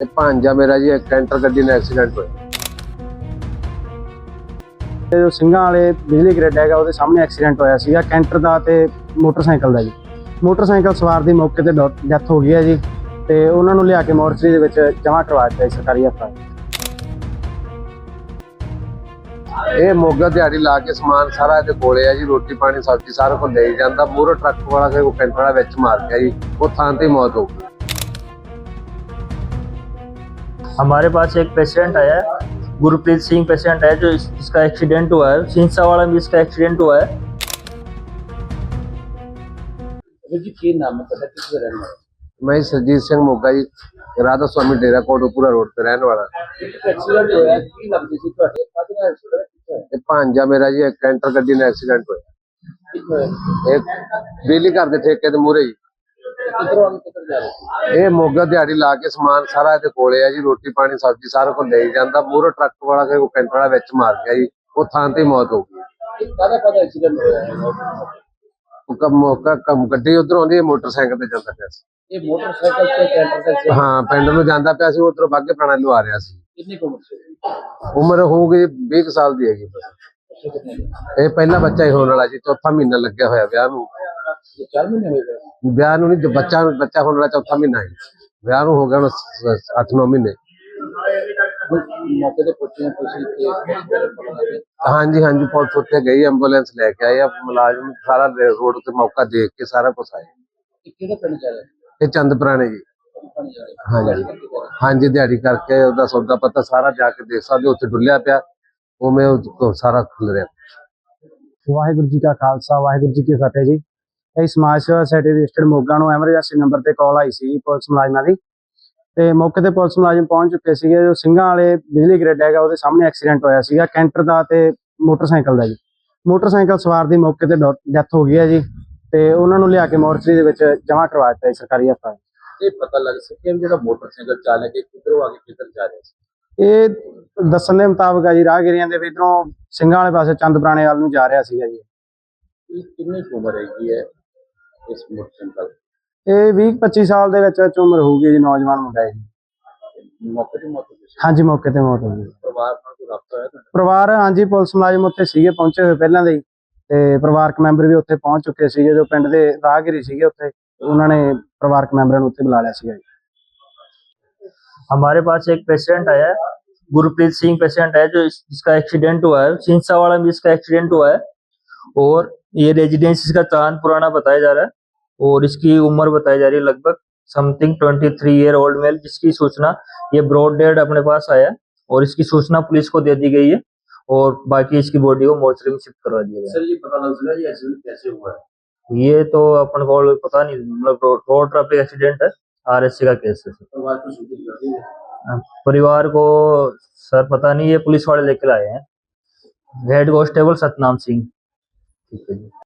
ਤੇ ਭਾਂਜਾ ਮੇਰਾ ਜੀ ਇੱਕ ਕੈਂਟਰ ਗੱਡੀ ਨਾਲ ਐਕਸੀਡੈਂਟ ਹੋਇਆ। ਤੇ ਜੋ ਸਿੰਘਾਂ ਵਾਲੇ ਬਿਜਲੀ ਗ੍ਰਿਡ ਹੈਗਾ ਉਹਦੇ ਸਾਹਮਣੇ ਐਕਸੀਡੈਂਟ ਹੋਇਆ ਸੀਗਾ ਕੈਂਟਰ ਦਾ ਤੇ ਮੋਟਰਸਾਈਕਲ ਦਾ ਜੀ। ਮੋਟਰਸਾਈਕਲ ਸਵਾਰ ਦੀ ਮੌਕੇ ਤੇ ਡੈਥ ਹੋ ਗਈ ਹੈ ਜੀ ਤੇ ਉਹਨਾਂ ਨੂੰ ਲਿਆ ਕੇ ਮੋਰਚਰੀ ਦੇ ਵਿੱਚ ਜਮ੍ਹਾਂ ਕਰਵਾ ਦਿੱਤਾ ਜੀ ਸਰਕਾਰੀ ਹਸਪਤਾਲ। ਇਹ ਮੋਗਾ ਦਿਹਾੜੀ ਲਾ ਕੇ ਸਮਾਨ ਸਾਰਾ ਇਹਦੇ ਕੋਲੇ ਆ ਜੀ ਰੋਟੀ ਪਾਣੀ ਸਬਜ਼ੀ ਸਾਰਾ ਕੁਝ ਲਈ ਜਾਂਦਾ ਮੂਹਰੇ ਟਰੱਕ ਵਾਲਾ ਕੇ ਉਹ ਕੈਂਟਰ ਵਾਲਾ ਵਿੱਚ ਮਾਰ ਗਿਆ ਜੀ ਉਹ ਥਾਂ ਤੇ ਮੌਤ ਹੋ ਗਈ। हमारे पास एक पेशेंट आया है गुरप्रीत सिंह पेशेंट है जो इस, इसका एक्सीडेंट हुआ है सिंसावाड़ा में इसका एक्सीडेंट हुआ है ਵੀਰ ਜੀ ਕੀ ਨਾਮ ਹੈ ਤੁਹਾਡਾ ਕਿੱਥੇ ਦਾ ਰਹਿਣ ਵਾਲਾ ਮੈਂ ਸਰਜੀਤ ਸਿੰਘ ਮੋਗਾ ਜੀ ਰਾਧਾ ਸਵਾਮੀ ਡੇਰਾ ਕੋਟਪੂਰਾ ਰੋਡ ਤੇ ਰਹਿਣ ਵਾਲਾ ਇੱਕ ਐਕਸੀਡੈਂਟ ਹੋਇਆ ਕੀ ਲੱਗਦੀ ਸੀ ਤੁਹਾਡੇ ਕਾਹਦੇ ਨਾਲ ਐਕਸੀਡੈਂਟ ਕਿੱਥੇ ਹੋਇਆ ਤੇ ਭਾਂਜਾ ਮੇਰਾ ਜੀ ਇੱਕ ਕੈਂਟਰ ਗੱਡੀ ਨਾਲ ਐਕਸੀਡੈਂਟ ਹੋਇਆ ਕਿੱਥੇ ਹੋਇਆ ਇਹ ਬਿਜਲੀ ਘਰ ਦੇ ਠੇਕੇ ਦੇ ਮੂਹਰੇ ਜੀ ਕਿੱਧਰੋਂ ਆ ਕੇ ਕਿੱਧਰ ਜਾ ਰਹੇ ਸੀ? ਇਹ ਮੋਗਾ ਦਿਹਾੜੀ ਲਾ ਕੇ ਸਮਾਨ ਸਾਰਾ ਇਹਦੇ ਕੋਲੇ ਆ ਜੀ ਰੋਟੀ ਪਾਣੀ ਸਬਜ਼ੀ ਸਾਰਾ ਕੁਝ ਲਈ ਜਾਂਦਾ। ਮੂਹਰੇ ਟਰੱਕ ਵਾਲਾ ਕੇ ਉਹ ਕੈਂਟਰ ਵਾਲਾ ਵਿੱਚ ਮਾਰ ਗਿਆ ਜੀ ਉਹ ਥਾਂ ਤੇ ਹੀ ਮੌਤ ਹੋ ਗਈ। ਕਾਹਦਾ ਕਾਹਦਾ ਐਕਸੀਡੈਂਟ ਹੋਇਆ ਹੈ? ਉਹ ਕੰਮ ਮੌਕਾ ਕੰਮ ਗੱਡੀ ਉਧਰੋਂ ਆਉਂਦੀ ਹੈ ਮੋਟਰਸਾਈਕਲ ਤੇ ਜਾਂਦਾ ਪਿਆ ਸੀ। ਇਹ ਮੋਟਰਸਾਈਕਲ ਤੇ ਕੈਂਟਰ ਦਾ accident ਹਾਂ ਪਿੰਡ ਨੂੰ ਜਾਂਦਾ ਪਿਆ ਸੀ ਉਧਰੋਂ ਬਾਗੇ ਪੁਰਾਣਾ ਲਵਾ ਰਿਹਾ ਸੀ। ਕਿੰਨੀ ਉਮਰ ਸੀ? ਉਮਰ ਹੋਊਗੀ 20 ਕੁ ਸਾਲ ਦੀ ਹੈਗੀ। ਨੇ? ਇਹ ਪਹਿਲਾ ਬੱਚਾ ਹੀ ਹੋਣ ਵਾਲਾ ਜੀ ਚੌਥਾ ਮਹੀਨਾ ਲੱਗਿਆ ਹੋਇਆ ਵਿਆਹ ਨੂੰ। ਚਾਰ ਮਹੀਨੇ ਹੋਏ ਗਏ ਵਿਆਹ ਨੂੰ ਨਹੀਂ ਬੱਚਾ ਬੱਚਾ ਹੋਣ ਵਾਲਾ ਚੌਥਾ ਮਹੀਨਾ ਹੈ। ਵਿਆਹ ਨੂੰ ਹੋ ਗਿਆ ਹੁਣ 8-9 ਮਹੀਨੇ। ਮੌਕੇ ਤੇ ਪਹੁੰਚੇ ਤੁਸੀਂ ਕਿ ਹਾਂਜੀ ਹਾਂਜੀ ਪੁਲਿਸ ਉੱਥੇ ਗਈ ਐਂਬੂਲੈਂਸ ਲੈ ਕੇ ਆਏ ਆ ਮੁਲਾਜ਼ਮ ਸਾਰਾ ਰੋਡ ਤੇ ਮੌਕਾ ਦੇਖ ਕੇ ਸਾਰਾ ਕੁਝ ਆਏ ਇਹ ਕਿਹੜਾ ਪਿੰਡ ਰਿਹਾ? ਇਹ ਚੰਦ ਪੁਰਾਣੇ ਜੀ। ਹਾਂਜੀ। ਹਾਂਜੀ ਦਿਹਾੜੀ ਕਰਕੇ ਉਹਦਾ ਸੌਦਾ ਪਤਾ ਸਾਰਾ ਜਾ ਕੇ ਦੇਖ ਸਕਦੇ ਹੋ, ਉੱਥੇ ਡੁੱਲਿਆ ਪਿਆ ਉਵੇਂ ਉਹ ਸਾਰਾ ਖੁੱਲ ਰਿਹਾ। ਵਾਹਿਗੁਰੂ ਜੀ ਕਾ ਖਾਲਸਾ ਵਾਹਿਗੁਰੂ ਜੀ ਕੀ ਫਤਿਹ ਜੀ। ਇਹ ਸਮਾਜ ਸੇਵਾ ਸੋਸਾਇਟੀ ਰਜਿਸਟਰਡ ਮੋਗਾ ਨੂੰ ਐਮਰਜੈਂਸੀ ਨੰਬਰ ਤੇ ਕਾਲ ਆਈ ਸੀ ਪੁਲਿਸ ਮੁਲਾਜ਼ਮਾਂ ਦੀ। ਤੇ ਮੌਕੇ ਤੇ ਪੁਲਿਸ ਮੁਲਾਜ਼ਮ ਪਹੁੰਚ ਚੁੱਕੇ ਸੀਗੇ। ਜੋ ਸਿੰਘਾਂ ਵਾਲੇ ਬਿਜਲੀ ਗ੍ਰਿਡ ਹੈਗਾ ਉਹਦੇ ਸਾਹਮਣੇ ਐਕਸੀਡੈਂਟ ਹੋਇਆ ਸੀਗਾ ਕੈਂਟਰ ਦਾ ਤੇ ਮੋਟਰਸਾਈਕਲ ਦਾ ਜੀ। ਮੋਟਰਸਾਈਕਲ ਸਵਾਰ ਦੀ ਮੌਕੇ ਤੇ ਡੈਥ ਹੋ ਗਈ ਹੈ ਜੀ। ਤੇ ਉਹਨਾਂ ਨੂੰ ਲਿਆ ਕੇ ਮੋਰਚਰੀ ਦੇ ਵਿੱਚ ਜਮ੍ਹਾਂ ਕਰਵਾ ਦਿੱਤਾ ਸਰਕਾਰੀ ਹਸਪਤਾਲ ਇਹ ਪਤਾ ਲੱਗ ਸਕਿਆ ਜਿਹੜਾ ਮੋਟਰਸਾਈਕਲ ਚਾਲਕ ਹੈ ਕਿੱਧਰੋਂ ਆ ਕੇ ਕਿੱਧਰ ਜਾ ਰਿਹਾ ਸੀ? ਇਹ ਦੱਸਣ ਦੇ ਮੁਤਾਬਕ ਆ ਜੀ ਰਾਹਗੀਰੀਆਂ ਦੇ ਵਿੱਚੋਂ ਸਿੰਘਾਂ ਵਾਲੇ ਪਾਸੇ ਚੰਦ ਪੁਰਾਣੇ ਵੱਲ ਨੂੰ ਜਾ ਰਿਹਾ ਸੀਗਾ ਜੀ। ਇਹ ਕਿੰਨੀ ਉਮਰ ਹੈਗੀ ਹੈ? ਇਸ ਮੋਟਰਸਾਈਕਲ ਇਹ 20 25 ਸਾਲ ਦੇ ਵਿੱਚ ਵਿੱਚ ਉਮਰ ਹੋਊਗੀ ਜੀ ਨੌਜਵਾਨ ਮੁੰਡਾ ਹੈ ਜੀ। ਤੇ? ਮੌਕੇ ਤੇ ਮੌਤ ਹੋ ਗਈ ਸੀ। ਹਾਂਜੀ ਮੌਕੇ ਤੇ ਮੌਤ ਹੋ ਗਈ ਪਰਿਵਾਰ ਨਾਲ ਕੋਈ ਰਾਬਤਾ ਹੈ ਤੁਹਾਡਾ ਪਰਿਵਾਰ ਹਾਂਜੀ ਪੁਲਿਸ ਮੁਲਾਜ਼ਮ ਉੱਥੇ ਸੀਗੇ ਪਹੁੰਚੇ ਹੋਏ ਪਹਿਲਾਂ ਦੇ ਹੀ। ਤੇ ਪਰਿਵਾਰਕ ਮੈਂਬਰ ਵੀ ਉੱਥੇ ਪਹੁੰਚ ਚੁੱਕੇ ਸੀਗੇ ਜੋ ਪਿੰਡ ਦੇ ਰਾਹਗੀਰੀ ਸੀਗੇ ਉੱਥੇ। ਉਹਨਾਂ ਨੇ ਪਰਿਵਾਰਕ ਮੈਂਬਰਾਂ ਨੂੰ ਉੱਥੇ ਬੁਲਾ ਲਿਆ ਸੀਗਾ ਜੀ। हमारे पास एक पेशेंट आया है गुरप्रीत सिंह पेशेंट है जो इस- जिसका एक्सीडेंट हुआ है। सिंसावाड़ा में इसका एक्सीडेंट हुआ है। और ये रेजिडेंस इसका चांद पुराना बताया जा रहा है। और इसकी उम्र बताई जा रही है लगभग समथिंग 23 ईयर ओल्ड मेल जिसकी सूचना ये ब्रॉड डेड अपने पास आया और इसकी सूचना पुलिस को दे दी गई है और बाकी इसकी बॉडी को मोर्चरी में शिफ्ट करवा दिया गया सर ये पता लग सका ये एक्सीडेंट कैसे हुआ है। ये तो अपन को पता नहीं मतलब रोड ट्रैफ़िक एक्सीडेंट है आरएससी का केस है है परिवार को सर पता नहीं ये पुलिस वाले लेकर आए हैं। Head constable Satnam Singh. ठीक है जी।